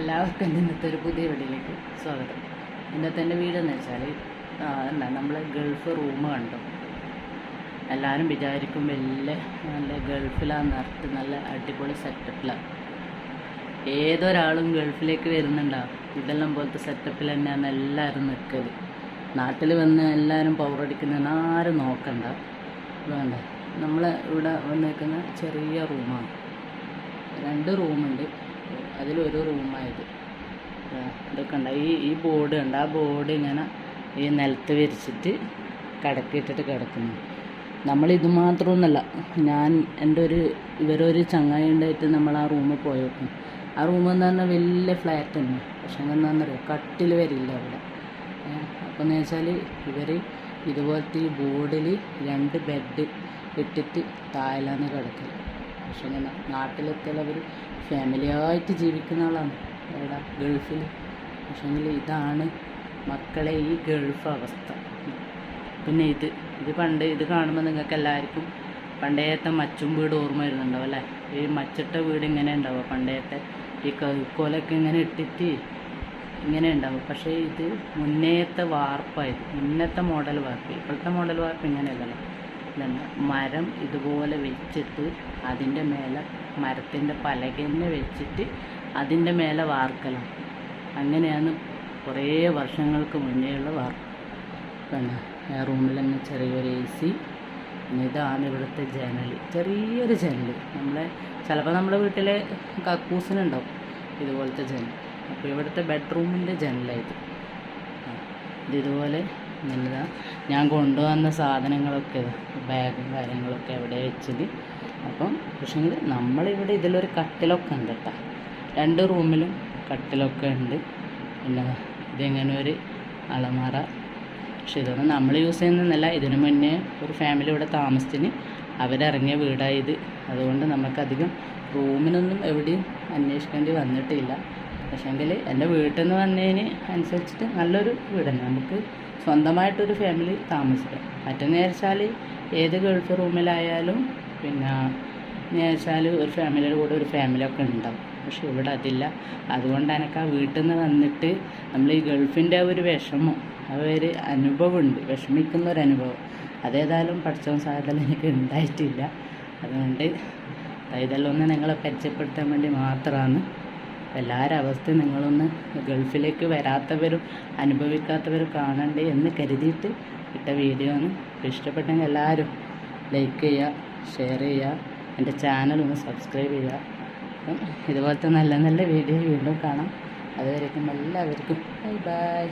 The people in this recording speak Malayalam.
എല്ലാവർക്കും ഇന്നത്തെ ഒരു പുതിയ വീടിലേക്ക് സ്വാഗതം. ഇന്നത്തെ എന്റെ വീടെന്ന് വെച്ചാൽ എന്താ നമ്മൾ ഗൾഫ് റൂം കണ്ടു. എല്ലാവരും വിചാരിക്കും വലിയ നല്ല ഗൾഫിലാന്ന് പറഞ്ഞിട്ട് നല്ല അടിപൊളി സെറ്റപ്പിലാണ് ഏതൊരാളും ഗൾഫിലേക്ക് വരുന്നുണ്ടാവും ഇതെല്ലാം പോലത്തെ സെറ്റപ്പിൽ തന്നെയാണ് എല്ലാവരും നിൽക്കൽ നാട്ടിൽ വന്ന് എല്ലാവരും പൗറടിക്കുന്ന ആരും നോക്കണ്ട. വേണ്ട. നമ്മൾ ഇവിടെ വന്നേക്കുന്ന ചെറിയ റൂമാണ്. രണ്ട് റൂമുണ്ട്. അതിലൊരു റൂമായത്. ഇതൊക്കെ ഉണ്ട് ഈ ഈ ബോർഡ് ഉണ്ട് ആ ബോർഡ് ഇങ്ങനെ ഈ നിലത്ത് വിരിച്ചിട്ട് കിടക്കിയിട്ടിട്ട് കിടക്കുന്നു. നമ്മൾ ഇത് മാത്രമൊന്നുമല്ല ഞാൻ എന്റെ ഒരു ഇവരൊരു ചങ്ങായി ഉണ്ടായിട്ട് നമ്മൾ ആ റൂമിൽ പോയി ആ റൂം എന്ന് പറഞ്ഞാൽ വലിയ ഫ്ലാറ്റ് തന്നെ. പക്ഷെ എന്താണെന്നറിയോ കട്ടിൽ വരില്ല അവിടെ. അപ്പോൾ എന്ന് വെച്ചാൽ ഇവർ ഇതുപോലത്തെ ഈ ബോർഡിൽ രണ്ട് ബെഡ് ഇട്ടിട്ട് താഴെയാണ് കിടക്കൽ പക്ഷെ അവർ ഫാമിലിയായിട്ട് ജീവിക്കുന്ന ആളാണ്. എവിടെ? ഗൾഫിൽ പക്ഷെ ഇതാണ് മക്കളെ ഈ ഗൾഫ് അവസ്ഥ. പിന്നെ ഇത് ഇത് പണ്ട് ഇത് കാണുമ്പോൾ നിങ്ങൾക്ക് എല്ലാവർക്കും പണ്ടേത്തെ മച്ചും വീട് ഓർമ്മ വരുന്നുണ്ടാവും അല്ലേ? ഈ മച്ചിട്ട വീട് ഇങ്ങനെ ഉണ്ടാവുക പണ്ടേത്തെ ഈ കൈക്കോലൊക്കെ ഇങ്ങനെ ഇട്ടിട്ട് ഇങ്ങനെ ഉണ്ടാവും. പക്ഷേ ഇത് മുന്നേത്തെ വാർപ്പായത് മുന്നത്തെ മോഡൽ വാർപ്പ്. ഇപ്പോഴത്തെ മോഡൽ വാർപ്പ് ഇങ്ങനെയല്ലല്ലോ. ഇതല്ല മരം ഇതുപോലെ വെച്ചിട്ട് അതിന്റെ മേലെ മരത്തിന്റെ പലകന്നെ വെച്ചിട്ട് അതിന്റെ മേലെ വാർക്കലാണ്. അങ്ങനെയാണ് കുറേ വർഷങ്ങൾക്ക് മുന്നേയുള്ള വാർക്ക. പിന്നെ തന്നെ ചെറിയൊരു എ സി ഇതാണ് ഇവിടുത്തെ ജനൽ. ചെറിയൊരു ജനൽ. നമ്മളെ ചിലപ്പോൾ നമ്മുടെ വീട്ടിലെ കക്കൂസിനുണ്ടാവും ഇതുപോലത്തെ ജനൽ. അപ്പോൾ ഇവിടുത്തെ ബെഡ്റൂമിന്റെ ജനലായത്. ഇത് ഇതുപോലെ നല്ലതാണ് ഞാൻ കൊണ്ടുവന്ന സാധനങ്ങളൊക്കെ ബാഗും കാര്യങ്ങളൊക്കെ അവിടെ വെച്ചത്? അപ്പം പക്ഷേങ്കിൽ നമ്മളിവിടെ ഇതിലൊരു കട്ടിലൊക്കെ ഉണ്ട് കേട്ടോ രണ്ട് റൂമിലും കട്ടിലൊക്കെ ഉണ്ട്. പിന്നെ ഇതിങ്ങനെ ഒരു അലമാറ പക്ഷെ ഇതൊന്നും നമ്മൾ യൂസ് ചെയ്യുന്നതല്ല. ഇതിനു മുന്നേ ഒരു ഫാമിലി ഇവിടെ താമസത്തിന് അവരിറങ്ങിയ വീടായത് അതുകൊണ്ട് നമുക്കധികം റൂമിനൊന്നും എവിടെയും അന്വേഷിക്കേണ്ടി വന്നിട്ടില്ല. പക്ഷേങ്കിൽ എന്റെ വീട്ടിൽ നിന്ന് വന്നതിന് അനുസരിച്ചിട്ട് നല്ലൊരു വീട് തന്നെ നമുക്ക് സ്വന്തമായിട്ടൊരു ഫാമിലി താമസിക്കാം. മറ്റെന്ന് വെച്ചാൽ ഏത് ഗൾഫ് റൂമിലായാലും പിന്നെ വെച്ചാൽ ഒരു ഫാമിലിയുടെ കൂടെ ഒരു ഫാമിലിയൊക്കെ ഉണ്ടാവും. പക്ഷെ ഇവിടെ അതില്ല. അതുകൊണ്ട് എനിക്ക് ആ വീട്ടിൽ നിന്ന് വന്നിട്ട് നമ്മൾ ഈ ഗൾഫിന്റെ ഒരു വിഷമം ആ ഒരു അനുഭവമുണ്ട്. വിഷമിക്കുന്ന ഒരു അനുഭവം അതേതായാലും പഠിച്ചവൻ സാധനം എനിക്ക് ഉണ്ടായിട്ടില്ല. അതുകൊണ്ട് ഇതെല്ലാം ഒന്ന് നിങ്ങളെ പരിചയപ്പെടുത്താൻ വേണ്ടി മാത്രമാണ് എല്ലാവരുടെ അവസ്ഥ നിങ്ങളൊന്ന് ഗൾഫിലേക്ക് വരാത്തവരും അനുഭവിക്കാത്തവരും കാണണ്ടേ എന്ന് കരുതിയിട്ട് ഇട്ട വീഡിയോ ഒന്ന് ഇഷ്ടപ്പെട്ടെങ്കിൽ എല്ലാവരും ലൈക്ക് ചെയ്യുക ഷെയർ ചെയ്യുക എന്റെ ചാനൽ ഒന്ന് സബ്സ്ക്രൈബ് ചെയ്യുക. അപ്പം ഇതുപോലത്തെ നല്ല നല്ല വീഡിയോ വീണ്ടും കാണാം. അതുവരേക്കും എല്ലാവർക്കും. Bye bye